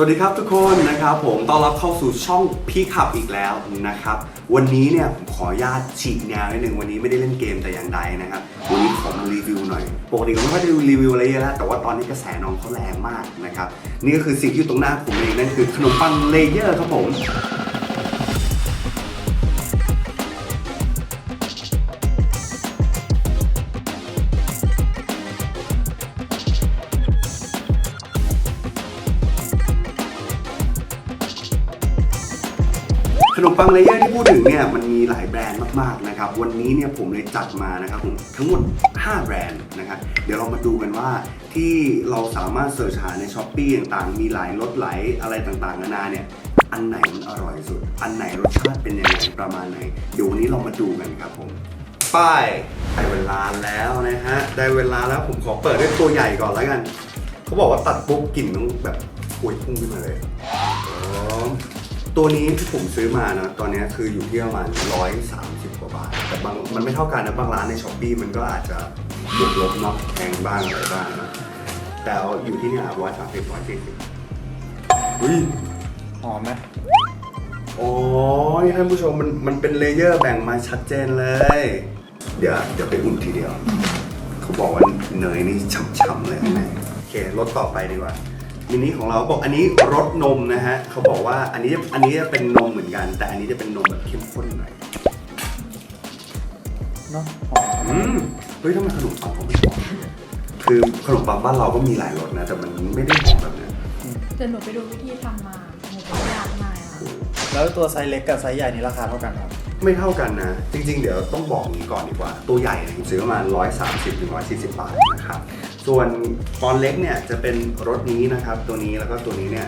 สวัสดีครับทุกคนนะครับผมต้อนรับเข้าสู่ช่องพี่ขับอีกแล้วนะครับ วันนี้เนี่ยผมขออนุญาตฉีกแนวนิดนึงวันนี้ไม่ได้เล่นเกมแต่อย่างใดนะครับวันนี้ขอมารีวิวหน่อยปกติผมไม่ค่อยได้รีวิวอะไรเยอะแล้วแต่ว่าตอนนี้กระแสน้องเขาแรงมากนะครับนี่ก็คือสิ่งที่อยู่ตรงหน้าผมเองนั่นคือขนมปังเลเยอร์ครับผม มปังเลเยอร์ที่พูดถึงเนี่ยมันมีหลายแบรนด์มากๆนะครับ วันนี้เนี่ยผมเลยจัดมานะครับผมทั้งหมด 5 แบรนด์นะครับเดี๋ยวเรามาดูกันว่าที่เราสามารถเสิร์ชหาในช้อปปี้ต่างๆ มีหลายรสหลายอะไรต่างๆนานาเนี่ยอันไหนมันอร่อยสุด อันไหนรสชาติเป็นยังไงประมาณไหน เดี๋ยววันนี้เรามาดูกันครับผมป้ายได้เวลาแล้วนะฮะได้เวลาแล้วผมขอเปิดด้วยตัวใหญ่ก่อนแล้วกัน เขาบอกว่าตัดปุ๊บกลิ่นต้องแบบพวยพุ่งขึ้นมาเลยอ๋อ ตัวนี้ที่ผมซื้อมานะตอนนี้คืออยู่ที่ประมาณ130 กว่าบาท แต่บางมันไม่เท่ากันนะบางร้านในช้อปปีมันก็อาจจะบวกลบเนาะแพงบ้างอะไรบ้างนะแต่เอาอยู่ที่นี่ร้อยสามสิบร้อยสี่สิบอุ้ยหอมไหมโอ้ยท่านผู้ชมมันมันเป็นเลเยอร์แบ่งมาชัดเจนเลย เดี๋ยวเดี๋ยวไปอุ่นทีเดียว เขาบอกว่าเนยนี่ฉ่ำๆเลยข้างในโอเครสต่อไปดีกว่า มินิของเราบอกอันนี้รสนมนะฮะเขาบอกว่าอันนี้อันนี้จะเป็นนมเหมือนกัน แต่อันนี้จะเป็นนมแบบเข้มข้นหน่อยเนาะหอมอืมเฮ้ยทำไมขนมปังเขาไม่หอมเนี่ยคือขนมปังบ้านเราก็มีหลายรสนะ แต่มันไม่ได้หอมแบบนั้นแต่หนูไปดูวิธีทำมาหนูก็ยากมากอะแล้วตัวไซส์เล็กกับไซส์ใหญ่นี่ราคาเท่ากันครับไม่เท่ากันนะ จริง ๆ เดี๋ยวต้องบอกอย่างนี้ก่อนดีกว่า ตัวใหญ่เนี่ยผมซื้อประมาณ130ถึง140 บาทนะครับ ส่วนตอนเล็กเนี่ยจะเป็นรสนี้นะครับ ตัวนี้แล้วก็ตัวนี้เนี่ย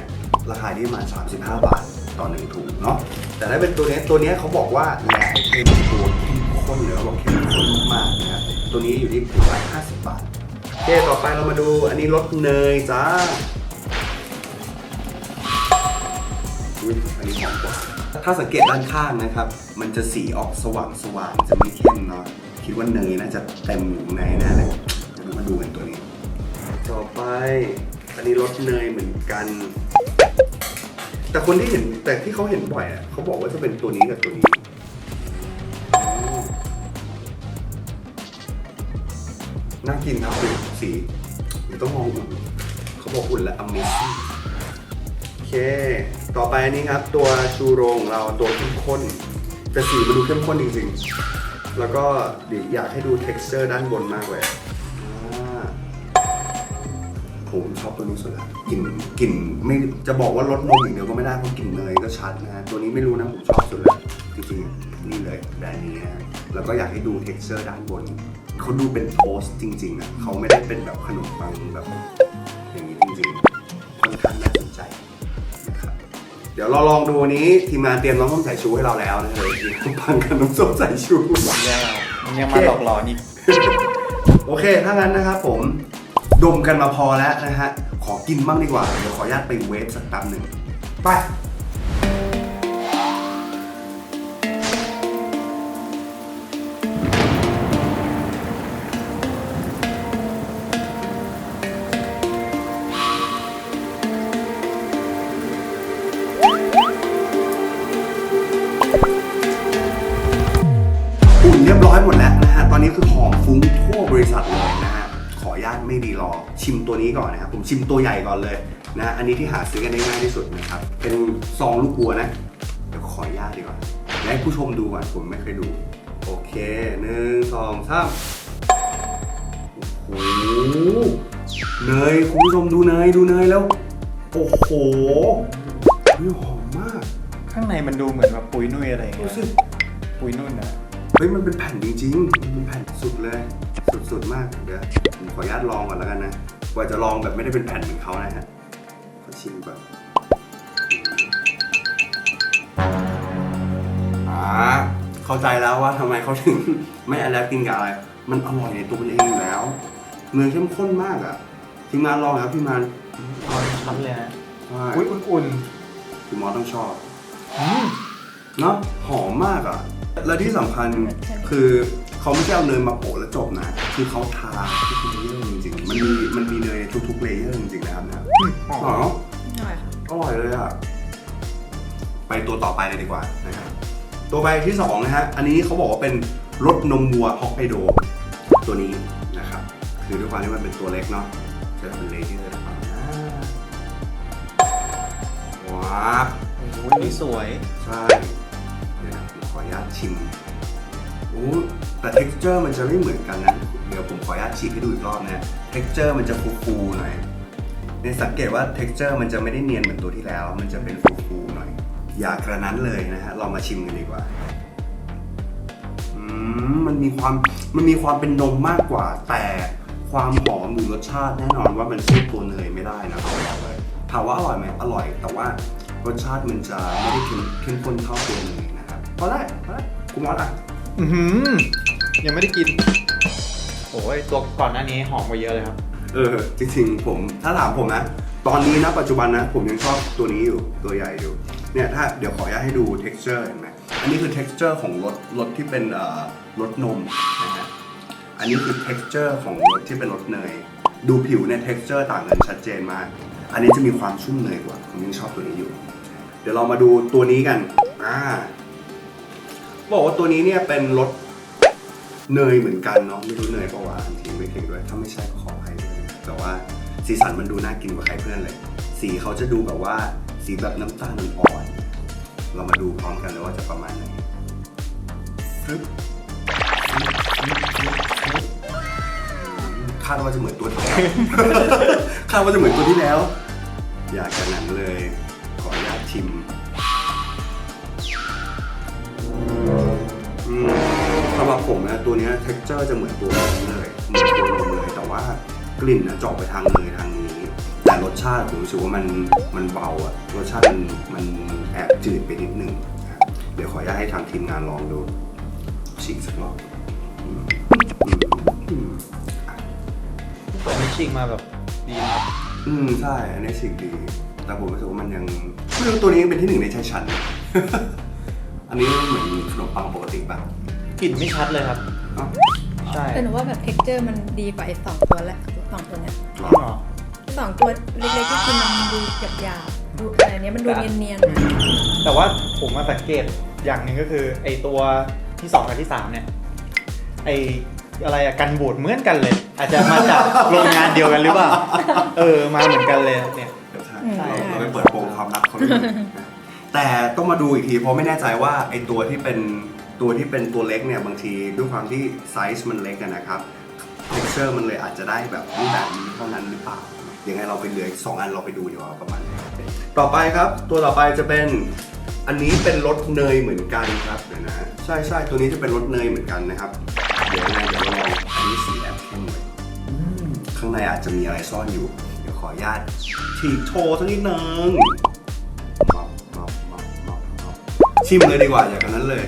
ราคาที่ประมาณ35 บาทต่อหนึ่งถุงเนาะแต่ถ้าเป็นตัวนี้ตัวนี้เขาบอกว่าแหลกเข้มตัวเข้มข้นเลยเขาบอกเข้มข้นมากนะครับตัวนี้อยู่ที่150 บาทโอเคต่อไปเรามาดูอันนี้รสเนยจ้าอุ๊ยอันนี้หอมกว่าถ้าสังเกตด้านข้างนะครับ มันจะสีออกสว่างสว่างๆจะไม่เข้มเนาะคิดว่าเนยน่าจะเต็มอยู่ในแน่เลยเดี๋ยวมาดูกันตัวนี้ ต่อไป อันนี้รสเนยเหมือนกัน แต่คนที่เห็นแต่ที่เขาเห็นบ่อยอะเขาบอกว่าจะเป็นตัวนี้กับตัวนี้ น่ากินครับดูสีหรือต้องมองอุ่นเขาบอกอุ่นและ amazing โอเค ต่อไปอันนี้ครับ ตัวชูโรงเราตัวเข้มข้นแต่สีมันดูเข้มข้นจริงๆ แล้วก็เดี๋ยวอยากให้ดู texture ด้านบนมากเลยอ่า ผมชอบตัวนี้สุดละกลิ่นกลิ่นไม่จะบอกว่ารสนมอย่างเดียวก็ไม่ได้เพราะกลิ่นเนยก็ชัดนะฮะตัวนี้ไม่รู้นะผมชอบสุดละจริงๆนี่เลยแบรนด์นี้นะแล้วก็อยากให้ดู texture ด้านบนเขาดูเป็นโทสต์จริงๆนะเขาไม่ได้เป็นแบบขนมปังแบบอย่างนี้จริงๆค่อนข้างน่าสนใจนะครับเดี๋ยวเราลองดูวันนี้ทีมงานเตรียมน้ำส้มสายชูให้เราแล้วนะครับขนมปังกับน้ำส้มสายชูแย่มันยังมาหลอกหลอนอีก โอเค ถ้างั้นนะครับผม ดมกันมาพอแล้วนะฮะ ขอกินบ้างดีกว่า เดี๋ยวขออนุญาตไปเวฟสักแป๊บหนึ่ง ไป อุ่นเรียบร้อยหมดแล้วนะฮะ ตอนนี้คือหอมฟุ้งทั่วบริษัทเลยนะฮะ ญาตไม่ดีรอ ชิมตัวนี้ก่อนนะครับ ผมชิมตัวใหญ่ก่อนเลยนะอันนี้ที่หาซื้อกันได้ง่ายที่สุดนะครับ เป็นซองลูกบัวนะ เดี๋ยวขออนุญาตดีกว่าและให้ผู้ชมดูก่อนผมไม่เคยดู โอเคหนึ่งสองสามโอ้โหเนยคุณผู้ชมดูเนยดูเนยแล้ว โอ้โหเฮ้ยหอมมาก ข้างในมันดูเหมือนแบบปุยนุ่ยอะไรอย่างดูเงี้ยสิปุยนุ่นนะเฮ้ยมันเป็นแผ่นจริงๆมันเป็นแผ่นสุดเลย สุดๆมาก เดี๋ยวผมขออนุญาตลองก่อนแล้วกันนะกว่าจะลองแบบไม่ได้เป็นแผ่นเหมือนเขานะฮะขอชิมก่อนอ่าเข้าใจแล้วว่าทำไมเขาถึงไม่อ d แ p ปกินกับอะไร มันอร่อยในตัวมันเองอยู่แล้วเนยเข้มข้นมากอะทีมงานลองแล้วพี่มานร้อนชั้นเลยนะใช่อุ้ยอุ่นพี่มอสต้องชอบๆอืมเนาะหอมมากอะ และที่สำคัญคือ เขาไม่ใช่เอาเนยมาโปะแล้วจบนะ คือเขาทาทุกๆเลเยอร์จริงๆ มันมีมันมีเนยในทุกๆเลเยอร์จริงๆนะครับนะหอหอมมหน่อยค่ะอร่อยเลยอะ ไปตัวต่อไปเลยดีกว่านะครับตัวไปที่สองนะฮะ อันนี้เขาบอกว่าเป็นรสนมวัวฮอกไกโดตัวนี้นะครับ คือด้วยความที่มันเป็นตัวเล็กเนาะจะเป็นเลที่เลยนะครับว้าวโอ้โหนี่สวย ใช่เดี๋ยวนะผมขออนุญาตชิมโอ้ แต่ texture มันจะไม่เหมือนกันนะ เดี๋ยวผมขออนุญาตฉีกให้ดูอีกรอบนะ texture มันจะฟูๆหน่อยเนี่ยสังเกตว่า texture มันจะไม่ได้เนียนเหมือนตัวที่แล้ว มันจะเป็นฟูๆหน่อย อย่ากระนั้นเลยนะฮะเรามาชิมกันดีกว่าอืมมันมีความมันมีความเป็นนมมากกว่า แต่ความหอมหรือรสชาติแน่นอนว่ามันสู้ตัวเนยไม่ได้นะครับบอกเลยถามว่าอร่อยไหมอร่อย แต่ว่ารสชาติมันจะไม่ได้เข้มเข้มข้นเท่าตัวเนยนะครับพอได้พอได้คุณมอสอะอือหือ ยังไม่ได้กิน โอ้ยตัวก่อนหน้านี้หอมกว่าเยอะเลยครับ เออ จริงๆ ผมถ้าถามผมนะ ตอนนี้นะปัจจุบันนะ ผมยังชอบตัวนี้อยู่ตัวใหญ่อยู่ เนี่ยถ้าเดี๋ยวขออนุญาตให้ดู texture เห็นไหมอันนี้คือ texture ของรสรสที่เป็นเอ่อรสนมนะฮะอันนี้คือ texture ของรสที่เป็นรสเนย ดูผิวเนี่ย texture ต่างกันชัดเจนมาก อันนี้จะมีความชุ่มเนยกว่า ผมยังชอบตัวนี้อยู่ เดี๋ยวเรามาดูตัวนี้กัน อ่า บอกว่าตัวนี้เนี่ยเป็นรส เนยเหมือนกันเนาะไม่รู้เนยเปล่าวะอันทีไม่เก่งด้วยถ้าไม่ใช่ก็ขออภัยด้วยนะแต่ว่าสีสันมันดูน่ากินกว่าใครเพื่อนเลย สีเขาจะดูแบบว่าสีแบบน้ำตาลอ่อนๆเรามาดูพร้อมกันเลยว่าจะประมาณไหนฟึบฟึบฟึบฟึบฟึบคาดว่าจะเหมือนตัวที่แล้วคาดว่าจะเหมือนตัวที่แล้ว อยากจะนั้นเลย ขออนุญาตชิมอืม สำหรับผมนะตัวเนี้ย texture จะเหมือนตัวนี้เลยเหมือนตัวนมเลย แต่ว่ากลิ่นนะจะออกไปทางเนยทางนี้ แต่รสชาติผมรู้สึกว่ามันมันเบาอะรสชาติมันมันแอบจืดไปนิดนึงนะครับเดี๋ยวขออนุญาตให้ทางทีมงานลองดูฉีกสักรอบอืมอืมอืมเปิดมิชชิ่งมาแบบดีนะครับอืมใช่อันนี้ฉีกดี แต่ผมรู้สึกว่ามันยังไม่รู้ตัวนี้ยังเป็นที่หนึ่งในชายชัน อันนี้เหมือนขนมปังปกติป่ะ กลิ่นไม่ชัดเลยครับเอ้าใช่แต่หนูว่าแบบ texture มันดีกว่าไอ้สองตัวแรกสองตัวเนี้ยหรออ๋อสองตัวเล็กๆที่คือมันดูหยาบๆดูแต่อันเนี้ยมันดูเนียนๆอะแต่ว่าผมมาสังเกตอย่างหนึ่งก็คือ ไอตัวที่สองกับที่สามเนี่ยไออะไรอะกันบูดเหมือนกันเลย อาจจะมาจากโรงงานเดียวกันหรือเปล่าเออมาเหมือนกันเลยเนี่ยใช่ใช่เราไปเปิดโปงความลับเขาด้วยนะแต่ต้องมาดูอีกทีเพราะไม่แน่ใจว่าไอตัวที่เป็น ตัวที่เป็นตัวเล็กเนี่ยบางทีด้วยความที่ไซส์มันเล็กนะครับ texture มันเลยอาจจะได้แบบรูปแบบนี้เท่านั้นหรือเปล่ายังไงเราไปเหลืออีกสองอันเราไปดูดีกว่าประมาณต่อไปครับ ตัวต่อไปจะเป็นอันนี้เป็นรสเนยเหมือนกันครับเดี๋ยวนะใช่ใช่ตัวนี้จะเป็นรสเนยเหมือนกันนะครับเดี๋ยวยังไงเดี๋ยวเราลองอันนี้สีแอบเข้ลข้างในอาจจะมีอะไรซ่อนอยู่ เดี๋ยวขออนุญาตฉีกโชว์สักนิดนึงชิมเลยดีกว่าอย่างนั้นเลย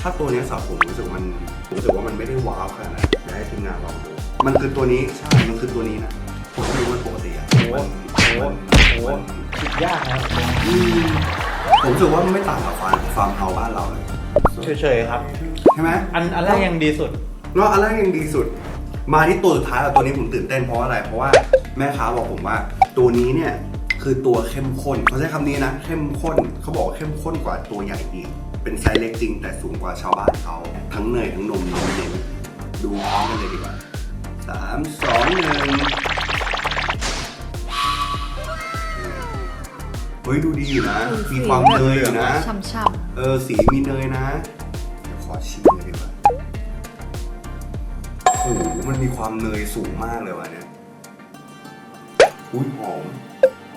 ถ้าตัวเนี้ยสำหรับผมรู้สึกมันผมรู้สึกว่ามันไม่ได้ว้าวขนาดนั้นเดี๋ยวให้ทีมงานลองดูมันคือตัวนี้ใช่ มันคือตัวนี้นะผมไม่รู้มันปกติอะโอ้มันโหมันโอ้โหมันคิดยากนะครับอืมผมรู้สึกว่ามันไม่ต่างกับฟาร์มฟาร์มเฮาบ้านเราเลยเฉยๆครับ ใช่ไหมอันอันแรกยังดีสุดเนาะอันแรกยังดีสุด มาที่ตัวสุดท้ายแล้วตัวนี้ผมตื่นเต้นเพราะอะไร เพราะว่าแม่ค้าบอกผมว่า ตัวนี้เนี่ยคือตัวเข้มข้นเขาใช้คำนี้นะ เข้มข้นเขาบอกว่าเข้มข้นกว่าตัวใหญ่อีก เป็นไซส์เล็กจริง แต่สูงกว่าชาวบ้านเขาทั้งเนยทั้งนมเน้นๆดูพร้อมกันเลยดีกว่าสามสองหนึ่งเฮ้ยดูดีอยู่นะ มีความเนยอยู่นะ ช่ำเออสีมีเนยนะเดี๋ยวขอชิมเลยดีกว่าโอ้โหมันมีความเนยสูงมากเลยว่ะเนี่ยอุ้ยหอม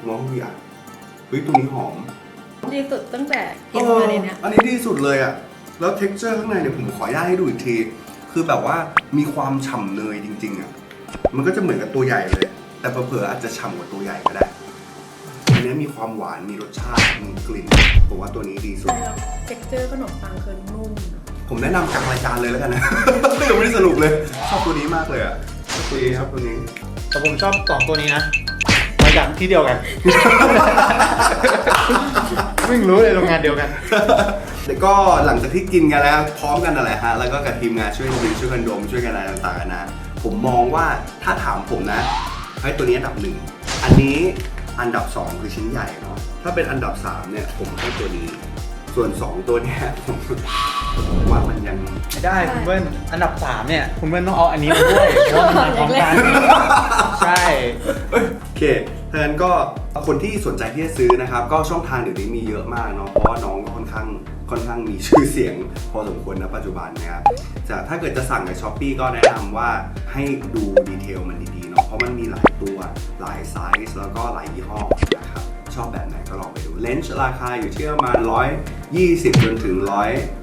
น้องพี่อะเฮ้ยตัวนี้หอมๆ ดีสุดตั้งแต่กินมาในเนี้ยอออันนี้ดีสุดเลยอะ แล้ว t e x t อร์ข้างในเนี่ยผมขออนุญาตให้ดูอีกที คือแบบว่ามีความฉ่ำเนยจริง ๆอะ มันก็จะเหมือนกับตัวใหญ่เลย แต่เผลอๆอาจจะฉ่ำกว่าตัวใหญ่ก็ได้ อันนี้มีความหวาน มีรสชาติ มีกลิ่น ผมว่าตัวนี้ดีสุด แล้ว texture ขนมปังคือนุ่มผมแนะนำกลางรายการเลยแล้วกันนะ ยังไม่ได้สรุปเลย ชอบตัวนี้มากเลยอะชอบตัวนี้ครับตัวนี้แต่ผมชอบสองตัวนี้นะ มาจากที่เดียวกัน ไม่รู้เลยโรงงานเดียวกัน แล้วก็หลังจากที่กินกันแล้วพร้อมกันนั่นแหละฮะ แล้วก็กับทีมงานช่วยกันดูช่วยกันดมช่วยกันอะไรต่างๆนะ ผมมองว่าถ้าถามผมนะให้ตัวนี้อันดับหนึ่ง อันนี้อันดับสองคือชิ้นใหญ่เนาะ ถ้าเป็นอันดับสามเนี่ย ผมให้ตัวนี้ ส่วนสองตัวเนี้ยผมผมว่ามันยังไม่ได้คุณเบิ้ลอันดับสามเนี่ยคุณเบิ้ลต้องเอาอันนี้มาด้วยเพราะว่ามันมาพร้อมกันใช่โอเคถ้างั้นก็คนที่สนใจที่จะซื้อนะครับ ก็ช่องทางเดี๋ยวนี้มีเยอะมากเนาะเพราะว่าน้องก็ค่อนข้างค่อนข้างมีชื่อเสียง พอสมควรนะปัจจุบันนะครับจะถ้าเกิดจะสั่งในช้อปปีก็แนะนำว่าให้ดูดีเทลมันดีๆเนาะเพราะมันมีหลายตัวหลายไซส์แล้วก็หลายยี่ห้อนะครับ ชอบแบบไหนก็ลองไปดูเลนส์ราคาอยู่ที่ประมาณ 120 จนถึง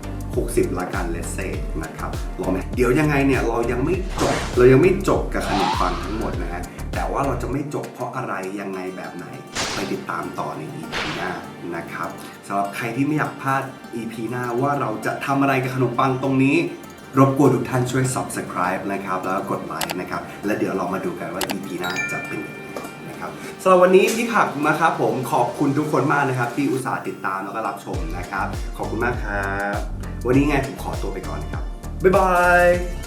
160 ละกันเลสเซนะครับลองไหมเดี๋ยวยังไงเนี่ยเรายังไม่จบเรายังไม่จบกับขนมปังทั้งหมดนะฮะแต่ว่าเราจะไม่จบเพราะอะไรยังไงแบบไหนไปติดตามต่อใน EP หน้านะครับสำหรับใครที่ไม่อยากพลาด EP หน้าว่าเราจะทำอะไรกับขนมปังตรงนี้รบกวนทุกท่านช่วย subscribe นะครับ แล้วก็กดไลค์นะครับ และเดี๋ยวเรามาดูกันว่า EP หน้าจะเป็นยังไง นะครับสำหรับวันนี้พี่ผักนะครับผมขอบคุณทุกคนมากนะครับ ที่อุตส่าห์ติดตามแล้วก็รับชมนะครับ ขอบคุณมากครับ วันนี้ไงผมขอตัวไปก่อนนะครับบ๊ายบาย